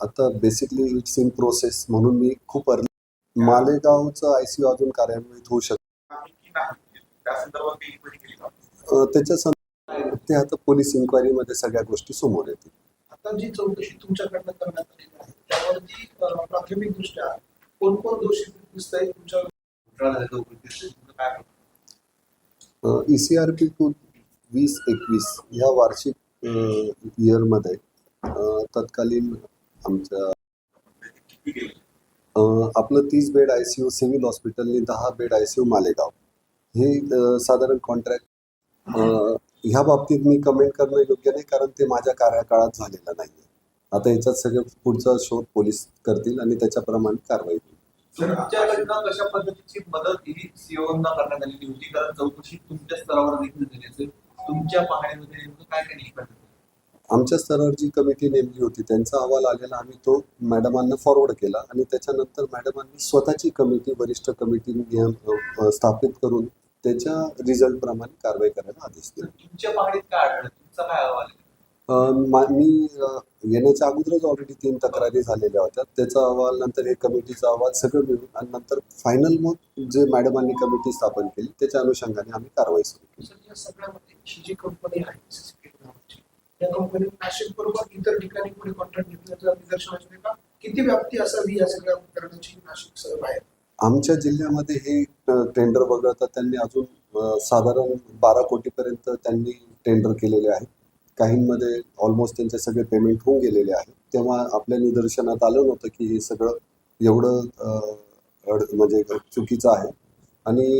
आता basically it's in process म्हणून मी खूप अर्ली मालेगावचं आय सी अजून कार्यान्वित होऊ शकतं त्याच्या ते आता पोलीस इन्क्वायरीमध्ये सगळ्या गोष्टी समोर येतील. आता जी चौकशी तुमच्याकडनं करण्यात आहे त्यावरती प्राथमिकदृष्ट्या कोण कोण दोषी दिसत आहे तुमच्या E C R P two वीस एकवीस ह्या वार्षिक इयरमध्ये. तत्कालीन आमच्या आपलं तीस bed I C U civil हॉस्पिटलने दहा bed I C U Malegaon. हे साधारण कॉन्ट्रॅक्ट ह्या बाबतीत मी कमेंट करणं योग्य नाही कारण ते माझ्या कार्यकाळात झालेलं नाही आता याच्यात सगळं पुढचा शोध पोलीस करतील आणि त्याच्याप्रमाणे कारवाई होईल. कशा पद्धतीची मदत ही करण्यात आलेली होती कारण चौकशी तुमच्या स्तरावर देखील झाली असेल. तुमच्या पाहणीमध्ये नेमकं काय काय निष्पन्न? आमच्या स्तरावर जी कमिटी नेमली होती त्यांचा अहवाल आलेला आम्ही तो मॅडमांना फॉरवर्ड केला आणि त्याच्यानंतर मॅडमांनी स्वतःची कमिटी वरिष्ठ कमिटी स्थापित करून त्याच्या रिझल्ट प्रमाणे कारवाई करायला आदेश दिले. तुमच्या पाहणीत काय आढळलं? तुमचा काय अहवाल आहे? मा- येण्याच्या अगोदरच ऑलरेडी तीन तक्रारी झालेल्या होत्या. त्याचा अहवाल नंतर हे कमिटीचा अहवाल सगळं मिळून आणि नंतर फायनल मग जे मॅडमांनी कमिटी स्थापन केली त्याच्या अनुषंगाने आम्ही कारवाई सुरू केली. सर, या सगळ्यामध्ये जी कंपनी आहे CCTV नावाची या कंपनीत नाशिक बरोबर इतर ठिकाणी कोणी कॉन्ट्रॅक्ट घेतल्याचं निदर्शनास येते का? किती व्याप्ती असावी या सगळ्या प्रकरणाची नाशिक सह बाहेर? आमच्या जिल्ह्यामध्ये हे टेंडर वगळता त्यांनी अजून साधारण बारा कोटीपर्यंत त्यांनी टेंडर केलेले आहेत. काहींमध्ये ऑलमोस्ट त्यांचे सगळे पेमेंट होऊन गेलेले आहेत तेव्हा आपल्या निदर्शनात आलं नव्हतं की हे सगळं एवढं म्हणजे चुकीचं आहे. आणि